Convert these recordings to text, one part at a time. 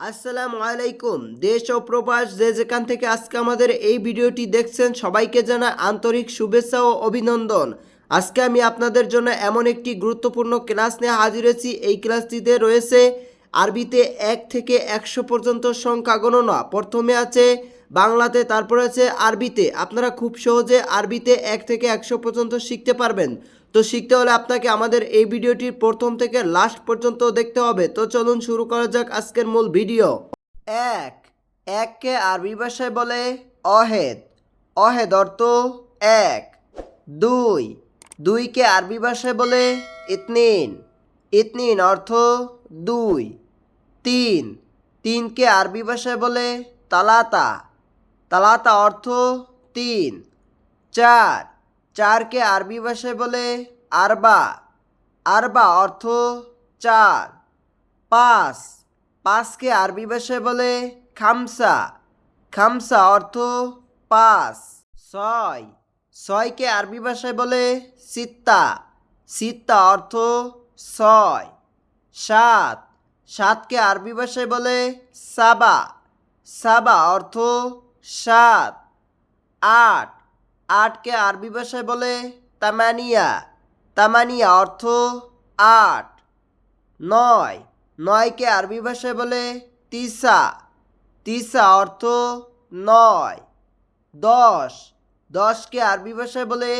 আসসালামু আলাইকুম। দেশ ও প্রবাস যে যেখান থেকে আজকে আমাদের এই ভিডিওটি দেখছেন, সবাইকে জানা আন্তরিক শুভেচ্ছা ও অভিনন্দন। আজকে আমি আপনাদের জন্য এমন একটি গুরুত্বপূর্ণ ক্লাস নিয়ে হাজির হয়েছি। এই ক্লাসটিতে রয়েছে আরবিতে এক থেকে একশো পর্যন্ত সংখ্যা গণনা। প্রথমে আছে বাংলাতে, তারপরে আছে আরবিতে। আপনারা খুব সহজে আরবিতে এক থেকে একশো পর্যন্ত শিখতে পারবেন। তো শিখতে হলে আপনাকে আমাদের এই ভিডিওটির প্রথম থেকে লাস্ট পর্যন্ত দেখতে হবে। তো চলুন শুরু করা যাক আজকের মূল ভিডিও। এক এককে আরবি ভাষায় বলে অহেদ। অহেদ অর্থ এক। দুই, দুইকে আরবি ভাষায় বলে ইতনিন। ইতনিন অর্থ দুই। তিন, তিনকে আরবি ভাষায় বলে তালাতা। তালাতা অর্থ তিন। চার চারকে আরবি ভাষায় বলে আরবা। আরবা অর্থ চার। পাঁচ। পাঁচকে আরবি ভাষায় বলে খামসা। খামসা অর্থ পাঁচ। ছয়। ছয়কে আরবি ভাষায় বলে সিত্তা। সিত্তা অর্থ ছয়। সাত। সাতকে আরবি ভাষায় বলে সাবা। সাবা অর্থ সাত। আট। আটকে আরবি ভাষায় বলে তামানিয়া। তামানিয়া অর্থ আট। নয়। নয়কে আরবি ভাষায় বলে তিসা। তিসা অর্থ নয়। দশ। দশকে আরবি ভাষায় বলে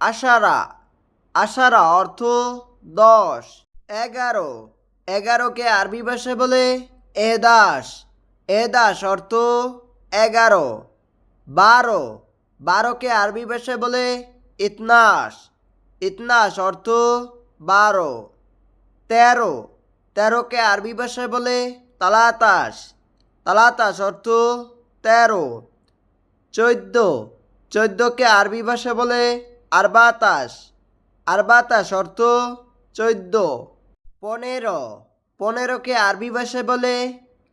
আশারা। আশারা অর্থ দশ। এগারো। এগারোকে আরবি ভাষায় বলে এদাস। এদাস অর্থ এগারো। বারো। বারোকে আরবি ভাষায় বলে ইতনাস ইতনাস অর্থ বারো। তেরো। তেরোকে আরবি ভাষায় বলে তালাতাস তালাতাস অর্থ তেরো। চোদ্দ। চোদ্দোকে আরবি ভাষা বলে আরবাতাস আরবাতাস অর্থ চোদ্দ। পনেরো। পনেরোকে আরবি ভাষায় বলে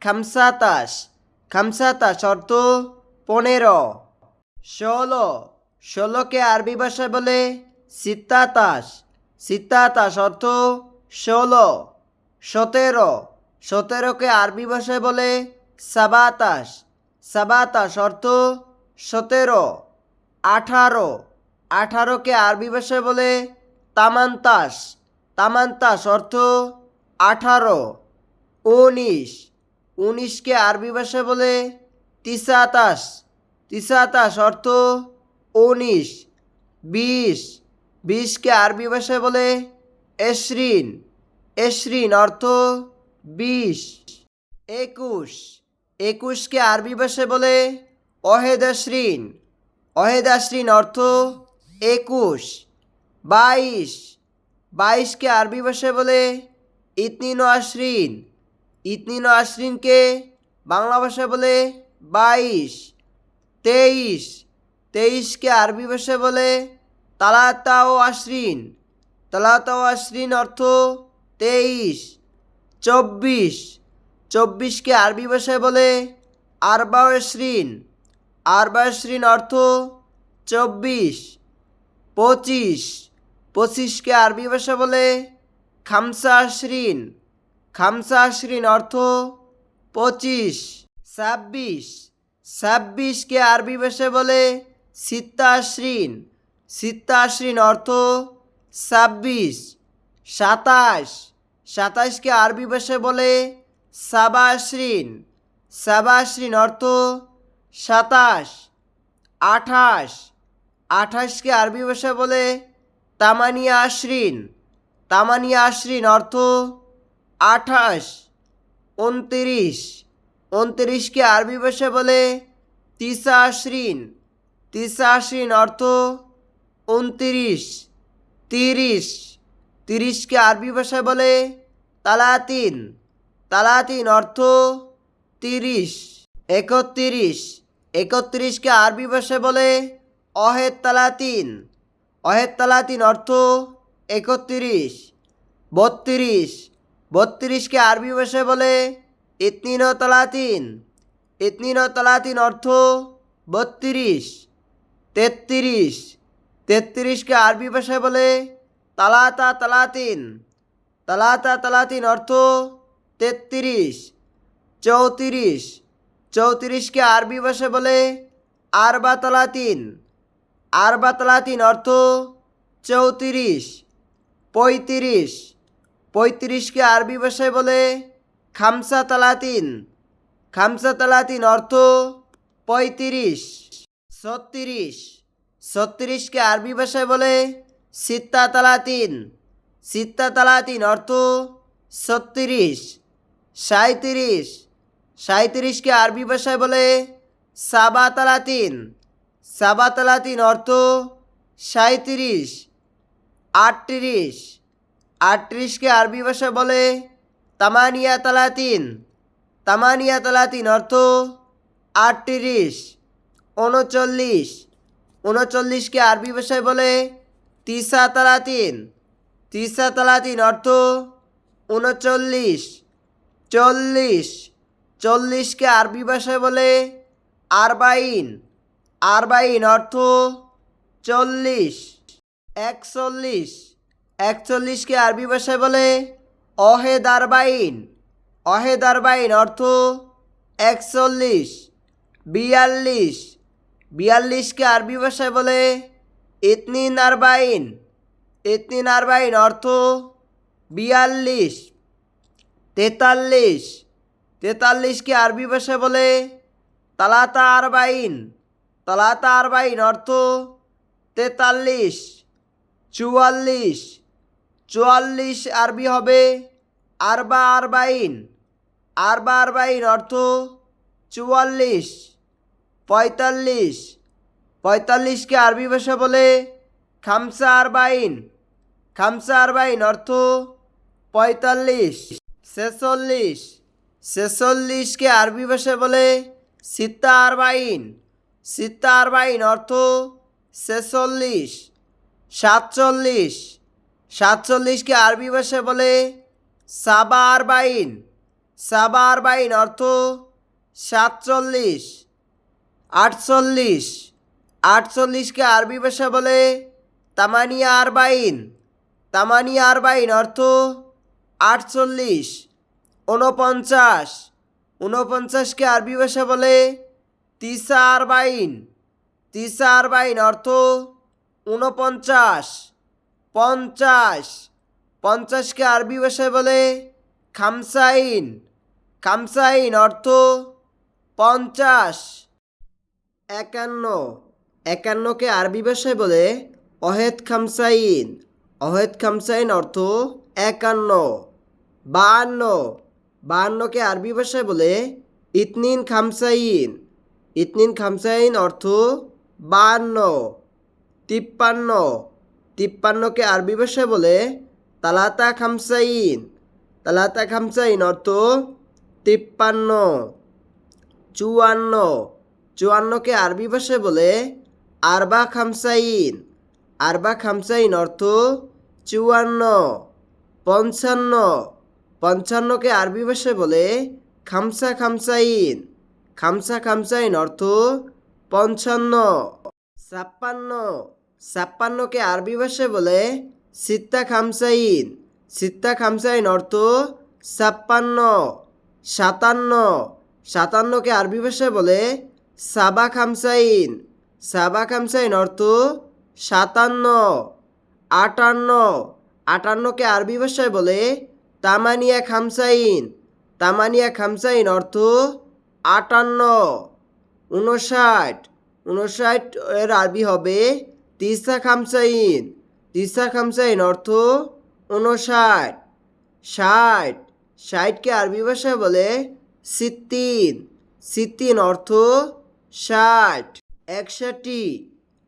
খামসাতাস খামসাতাস অর্থ পনেরো। ষোলো। ষোলোকে আরবি ভাষায় বলে সিত্তাতাস সিত্তাতাস অর্থ ষোলো। সতেরো। সতেরোকে আরবি ভাষায় বলে সাবাতাস সাবাতাস অর্থ সতেরো। আঠারো। আঠারোকে আরবি ভাষায় বলে তামান্তাস তামান্তাস অর্থ আঠারো। উনিশ। উনিশকে আরবি ভাষায় বলে তিসাতাস তিসাতাস অর্থ উনিশ, বিশ, বিশকে আরবি ভাষায় বলে এশরিন এশরিন অর্থ বিশ। একুশ, একুশকে আরবি ভাষায় বলে অহেদাশ্রিন। অহেদাশ্রিন অর্থ একুশ। বাইশ, বাইশকে আরবি ভাষায় বলে ইতনিন আশ্রিন ইতনিন আশ্রিনকে বাংলা ভাষায় বলে বাইশ। তেইশ। তেইশকে আরবি ভাষায় বলে তালাতা ও আশ্রিন। তালাতা ও আশ্রিন অর্থ তেইশ। চব্বিশ। চব্বিশকে আরবি ভাষায় বলে আরবা শ্রিন আরবা শ্রিন অর্থ চব্বিশ। পঁচিশ। পঁচিশকে আরবি ভাষা বলে খামসা শ্রিন খামসা শ্রিন অর্থ পঁচিশ। ছাব্বিশ। ছাব্বিশকে আরবি ভাষায় বলে সিত্তাশ্রিন। সিত্তাশ্রিন অর্থ ছাব্বিশ। সাতাশ। সাতাশকে আরবি ভাষায় বলে সাবাশ্রিন। সাবাশ্রিন অর্থ সাতাশ। আঠাশ। আঠাশকে আরবি ভাষায় বলে তামানিয়া আশ্রিন তামানিয়া আশ্রিন অর্থ আঠাশ। উনতিরিশ। উনতিরিশকে আরবি ভাষায় বলে তিসা আশ্রিন তিসা আশ্রিন অর্থ উনত্রিশ, তিরিশ। তিরিশকে আরবি ভাষায় বলে তালাতিন। তালাতিন অর্থ তিরিশ, একত্রিশ। একত্রিশকে আরবি ভাষায় বলে অহেদ তালাতিন। অহেদ তালাতিন অর্থ একত্রিশ, বত্রিশ। বত্রিশকে আরবি ভাষায় বলে ইতনিন তালাতিন ইতনিন তালাতিন অর্থ বত্রিশ, তেত্রিশ। তেত্রিশকে আরবি ভাষায় বলে তালাতা তালাতিন। তালাতা তালাতিন অর্থ তেত্রিশ, চৌত্রিশ। চৌত্রিশকে আরবি ভাষায় বলে আরবা তালাতিন। আরবা তালাতিন অর্থ চৌত্রিশ, পঁয়ত্রিশ। পঁয়ত্রিশকে আরবি ভাষায় বলে খামসা তালাতিন। খামসা তালাতিন অর্থ পঁয়ত্রিশ, ছত্রিশ। ছত্রিশকে আরবি ভাষায় বলে সিত্তা তালাতিন। সিত্তা তালাতিন অর্থ ছত্রিশ সাঁত্রিশ সাঁত্রিশকে আরবি ভাষায় বলে সাবা তালাতিন। সাবা তালাতিন অর্থ সাঁত্রিশ আটত্রিশ। আটত্রিশকে আরবি ভাষায় বলে তামানিয়া তালাতিন তামানিয়া তালাতিন অর্থ আটত্রিশ, উনচল্লিশ। উনচল্লিশকে আরবি ভাষায় বলে তিসা তালাতিন তিসা তালাতিন অর্থ উনচল্লিশ, চল্লিশ। চল্লিশকে আরবি ভাষায় বলে আরবাইন। আরবাইন অর্থ চল্লিশ, একচল্লিশ। একচল্লিশকে আরবি ভাষায় বলে অহেদ আরবাইন অহেদ আরবাইন অর্থ একচল্লিশ, বিয়াল্লিশ। বিয়াল্লিশকে আরবি ভাষায় বলে ইতনিন আরবাইন ইতনিন আরবাইন অর্থ বিয়াল্লিশ, তেতাল্লিশ। তেতাল্লিশকে আরবি ভাষায় বলে তালাতা আরবাইন তালাতা আরবাইন অর্থ তেতাল্লিশ, চুয়াল্লিশ। চুয়াল্লিশ আরবি হবে আরবা আরবাইন। আরবা আরবাইন অর্থ চুয়াল্লিশ, পঁয়তাল্লিশ। পঁয়তাল্লিশকে আরবি ভাষা বলে খামসা আরবাইন। খামসা আরবাইন অর্থ পঁয়তাল্লিশ, ছেচল্লিশ। ছেচল্লিশকে আরবি ভাষায় বলে সিত্তা আরবাইন। সিত্তা আরবাইন অর্থ ছেচল্লিশ, সাতচল্লিশ। সাতচল্লিশকে আরবি ভাষায় বলে সাবা আরবাইন সাবা আরবাইন অর্থ সাতচল্লিশ, আটচল্লিশ। আটচল্লিশকে আরবি ভাষা বলে তামানিয়া আরবাইন তামানিয়া আরবাইন অর্থ আটচল্লিশ, ঊনপঞ্চাশ। ঊনপঞ্চাশকে আরবি ভাষা বলে তিসা আরবাইন তিসা আরবাইন অর্থ ঊনপঞ্চাশ, পঞ্চাশ। পঞ্চাশকে আরবি ভাষায় বলে খামসাইন। খামসাইন অর্থ পঞ্চাশ। একান্ন। একান্নকে আরবি ভাষায় বলে অহেদ খামসাইন। অহেদ খামসাইন অর্থ একান্ন। বাহান্ন বাহান্নকে আরবি ভাষায় বলে ইতনিন খামসাইন। ইতনিন খামসাইন অর্থ বাহান্ন তিপ্পান্ন। তিপ্পান্নকে আরবি ভাষায় বলে তালাতা খামসাইন তালাতা খামসাইন অর্থ তিপ্পান্ন চুয়ান্ন চুয়ান্নকে আরবি ভাষায় বলে আরবা খামসাইন আরবা খামসাইন অর্থ চুয়ান্ন পঞ্চান্ন পঞ্চান্নকে আরবি ভাষায় বলে খামসা খামসাইন খামসা খামসাইন অর্থ পঞ্চান্ন ছাপ্পান্ন ছাপ্পান্নকে আরবি ভাষায় বলে সিত্তা খামসাইন। সিত্তা খামসাইন অর্থ ছাপ্পান্ন, সাতান্ন। সাতান্নকে আরবি ভাষায় বলে সাবা খামসাইন। সাবা খামসাইন অর্থ সাতান্ন, আটান্ন। আটান্নকে আরবি ভাষায় বলে তামানিয়া খামসাইন। তামানিয়া খামসাইন অর্থ আটান্ন। উনষাট উনষাট এর আরবি হবে তিসা খামসাইন। তিসা খামসাইন অর্থ উনষাট ষাট। ষাটকে আরবি ভাষায় বলে সিত্তিন। সিত্তিন অর্থ ষাট। একষট্টি।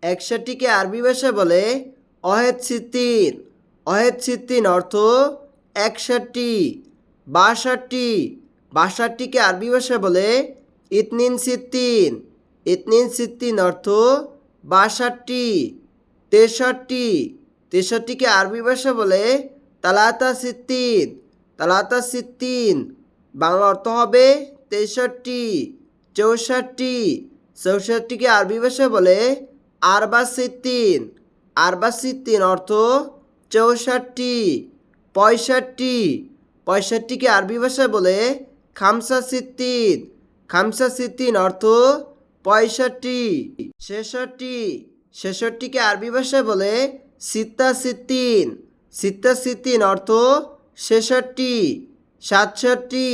একষট্টিকে আরবি ভাষায় বলে অহেদ সিত্তিন। অহেদ সিত্তিন অর্থ একষট্টি। বাষট্টি। বাষট্টিকে আরবি ভাষায় বলে ইতনিন সিত্তিন। ইতনিন সিত্তিন অর্থ বাষট্টি। তেষট্টি। তেষট্টিকে আরবি ভাষা বলে তালাতা সিত্তিন তালাতা সিত্তিন বাংলা অর্থ হবে তেষট্টি, চৌষট্টি। চৌষট্টিকে আরবি ভাষা বলে আরবা সিত্তিন আরবা সিত্তিন অর্থ চৌষট্টি, পঁয়ষট্টি। পঁয়ষট্টিকে আরবি ভাষায় বলে খামসা সিদ্দিন। খামসা সিদ্দিন অর্থ পঁয়ষট্টি, ছেষট্টি। ছেষট্টিকে আরবি ভাষায় বলে সিত্তা সিদ্দিন সিত্তা অর্থ ছেষট্টি, সাতষট্টি।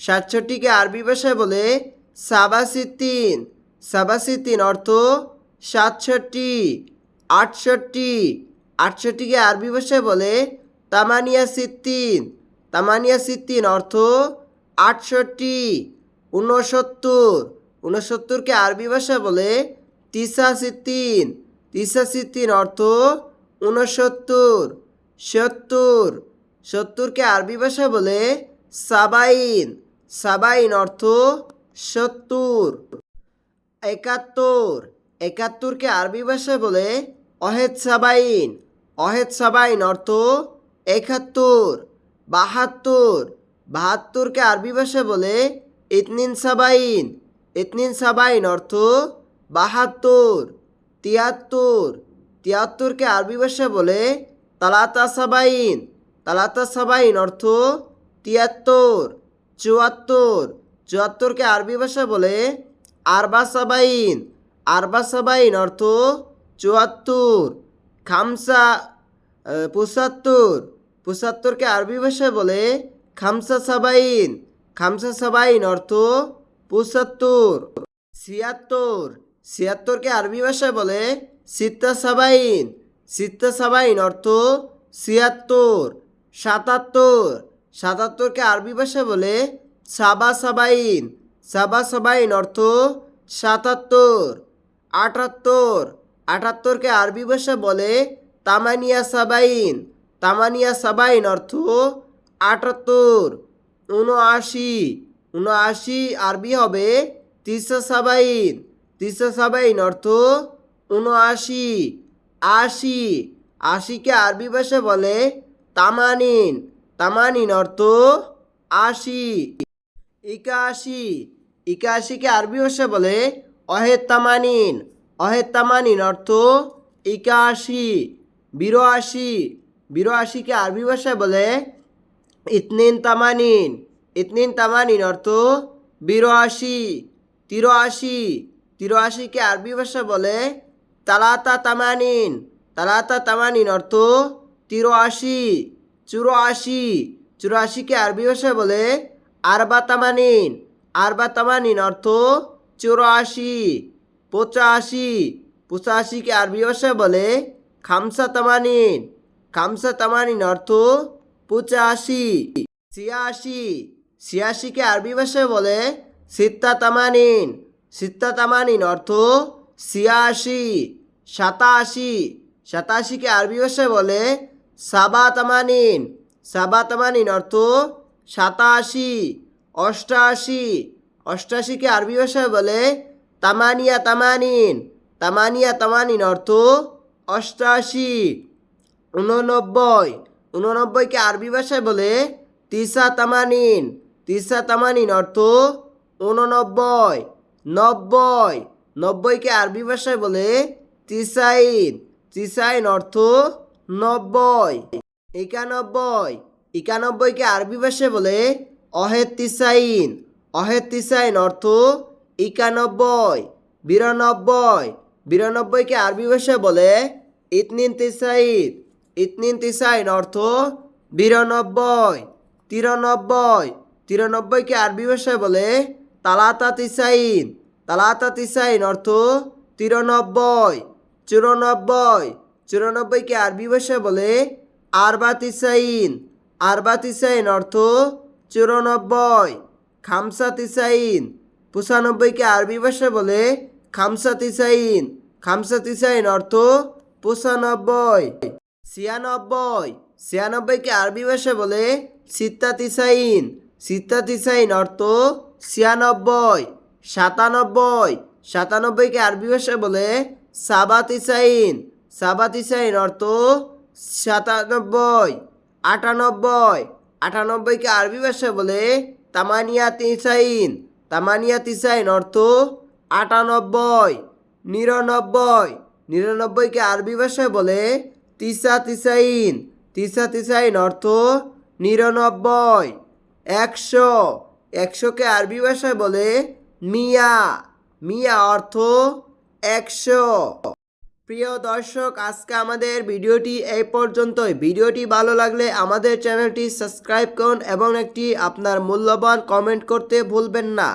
সাতষট্টিকে আরবি ভাষায় বলে সাবা সিদ্দিন অর্থ সাতষট্টি, আটষট্টি। আটষট্টিকে আরবি ভাষায় বলে তামানিয়া সিদ্দিন তামানিয়া সিদ্দিন অর্থ আটষট্টি, ঊনসত্তর। ঊনসত্তরকে আরবি ভাষা বলে তিসা সিদ্দিন তিসা সিদ্দিন অর্থ ঊনসত্তর, সত্তর। সত্তরকে আরবি ভাষা বলে সাবাইন। সাবাইন অর্থ সত্তর। একাত্তর। একাত্তরকে আরবি ভাষায় বলে অহেদ সাবাইন। অহেদ সাবাইন অর্থ একাত্তর। বাহাত্তর। বাহাত্তরকে আরবি ভাষায় বলে ইতনিন সাবাইন। ইতনিন সাবাইন অর্থ বাহাত্তর। তিয়াত্তর। তিয়াত্তরকে আরবি ভাষায় বলে তালাতা সাবাইন তালাতা সাবাইন অর্থ তিয়াত্তর, চুয়াত্তর। চুয়াত্তরকে আরবি ভাষা বলে আরবা সাবাইন আরবা সাবাইন অর্থ চুয়াত্তর, খামসা পঁচাত্তর। পঁচাত্তরকে আরবি ভাষায় বলে খামসা সাবাইন খামসা সাবাইন অর্থ পঁচাত্তর। ছিয়াত্তর। ছিয়াত্তরকে আরবি ভাষায় বলে সিত্তা সাবাইন সিত্তা সাবাইন অর্থ ছিয়াত্তর, সাতাত্তর। সাতাত্তরকে আরবি ভাষায় বলে সাবা সাবাইন সাবা সাবাইন অর্থ সাতাত্তর, আটাত্তর। আটাত্তরকে আরবি ভাষা বলে তামানিয়া সাবাইন তামানিয়া সাবাইন অর্থ আটাত্তর উনআশি উনআশি আরবি হবে তিসা সাবাইন তিসা সাবাইন অর্থ উনআশি আশি। আশিকে আরবি ভাষা বলে তামানিন। তামানিন অর্থ আশি। একাশি। একাশিকে আরবি ভাষা বলে অহেদ তামানিন অহেদ তামানিন অর্থ একাশি, বিরাশি। বিরাশিকে আরবি ভাষায় বলে ইতনিন তামানিন। ইতনিন তামানিন অর্থ বিরাশি, তিরাশি। তিরাশিকে আরবি ভাষা বলে তালাতা তামানিন। তালাতা তামানিন অর্থ তিরাশি, চুরাশি। চুরাশিকে আরবি ভাষায় বলে আরবা তামানিন। আরবা তামানিন অর্থ চুরাশি, পঁচাশি। পঁচাশিকে আরবি ভাষায় বলে খামসা তামানিন। খামসা তামানিন অর্থ পঁচাশি, ছিয়াশি। ছিয়াশিকে আরবি ভাষায় বলে সিত্তা তামানিন। সিত্তা তামানিন অর্থ ছিয়াশি, সাতাশি, সাতাশিকে আরবি ভাষায় বলে সাবা তামানিন সাবা তামানিন অর্থ সাতাশি, অষ্টাশি। অষ্টাশিকে আরবি ভাষায় বলে তামানিয়া তামানিন। তামানিয়া তামানিন অর্থ অষ্টাশি। উননব্বই উননব্বইকে আরবি ভাষায় বলে তিসা তামানিন। তিসা তামানিন অর্থ উননব্বই নব্বই। নব্বইকে আরবি ভাষায় বলে তিসাইন। তিসাইন অর্থ নব্বই। একানব্বই। একানব্বইকে আরবি ভাষায় বলে অহেদ তিসাইন। অহেদ তিসাইন অর্থ একানব্বই। বিরানব্বই। বিরানব্বইকে আরবি ভাষায় বলে ইতনিন তিসাইন। ইতনিন তিসাইন অর্থ বিরানব্বই। তিরানব্বই। তিরানব্বইকে আরবি ভাষায় বলে তালাতা তিসাইন। তালাতা তিসাইন অর্থ তিরানব্বই, চুরানব্বই চুরানব্বইকে আরবি ভাষায় বলে আরবা তিসাইন আরবা তিসাইন অর্থ চুরানব্বই খামসা তিসাইন পঁচানব্বইকে আরবি ভাষায় বলে খামসা তিসাইন খামসা তিসাইন অর্থ পঁচানব্বই, ছিয়ানব্বই। ছিয়ানব্বইকে আরবি ভাষায় বলে সিত্তা তিসাইন সিত্তা তিসাইন অর্থ ছিয়ানব্বই। সাতানব্বই। সাতানব্বইকে আরবি ভাষায় বলে সাবা তিসাইন সাবা তিসাইন অর্থ সাতানব্বই, আটানব্বই। আটানব্বইকে আরবি ভাষায় বলে তামানিয়া তিসাইন তামানিয়া তিসাইন অর্থ আটানব্বই, নিরানব্বই। নিরানব্বইকে আরবি ভাষায় বলে তিসা তিসাইন তিসা তিসাইন অর্থ নিরানব্বই। একশো। একশোকে আরবি ভাষায় বলে মিয়া মিয়া অর্থ একশো। প্রিয় দর্শক, আজকে আমাদের ভিডিওটি এই পর্যন্তই। ভিডিওটি ভালো লাগলে আমাদের চ্যানেলটি সাবস্ক্রাইব করুন এবং একটি আপনার মূল্যবান কমেন্ট করতে ভুলবেন না।